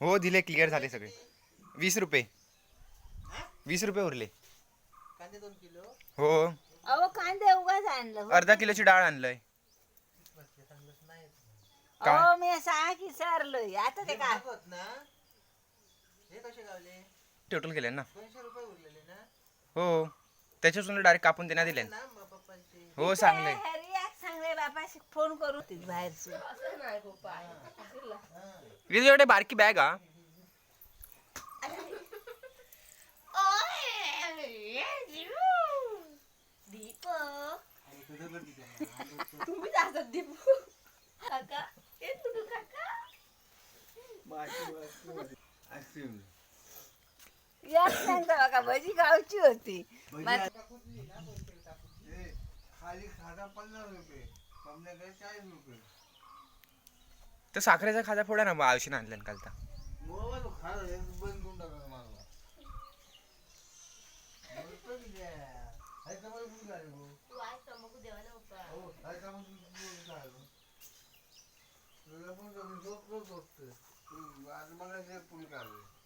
हो दिले क्लिअर झाले सगळे. वीस रुपये. वीस रुपये उरले. कांदे दोन किलो? हो. अहो कांदे उगाच आणलं. अर्धा किलोची डाळ आणलंय? अहो मी सहा की सरलोय. आता ते काय? हे टोटल केले ना. दोनशे रुपये उरलेले ना? हो. त्याच्यापासून डायरेक्ट कापून देण्यात दिले. हो सांगले फोन करू ती बाहेरची. एवढे बारकी बॅग हा? तुम्ही जातात दीपू काका हे तुझं काका याच सांगता बघा भजी गावची होती. खाली पन्नास रुपये. चाळीस रुपये तर साखरेचा खाजा फोडा ना मग आयुष्याने आणलं काल तर मोबाईल खा रे, बंद करून टाका मला बोलतो की. हाय भाऊ? हो, हाय? तुला पण कमी. तू आज मला जे काढले.